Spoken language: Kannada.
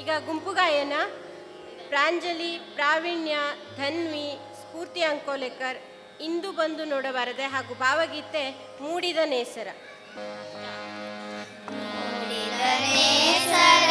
ಈಗ ಗುಂಪು ಗಾಯನ, ಪ್ರಾಂಜಲಿ, ಪ್ರಾವೀಣ್ಯ, ಧನ್ವಿ, ಸ್ಫೂರ್ತಿ ಅಂಕೋಲೆಕರ್, ಇಂದು ಬಂದು ನೋಡಬಾರದೆ ಹಾಗೂ ಭಾವಗೀತೆ ಮೂಡಿದ ನೇಸರ. ಚಲ್ಲಿದ ನೇಸರ